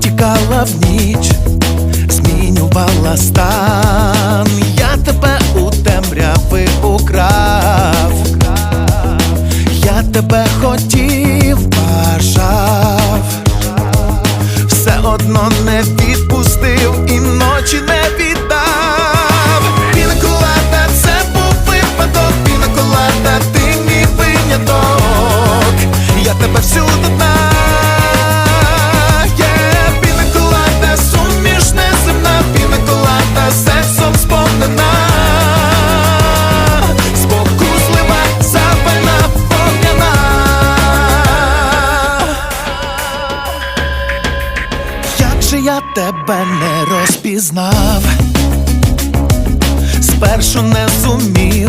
тікала в ніч, змінювала стан. Я тебе у темряви украв. Я тебе хотів, бажав, все одно не відпустив і ночі не віддав. Пінаколада, це був випадок, пінаколада, ти мій виняток. Я тебе всюди Як я тебе не розпізнав, спершу не зумів,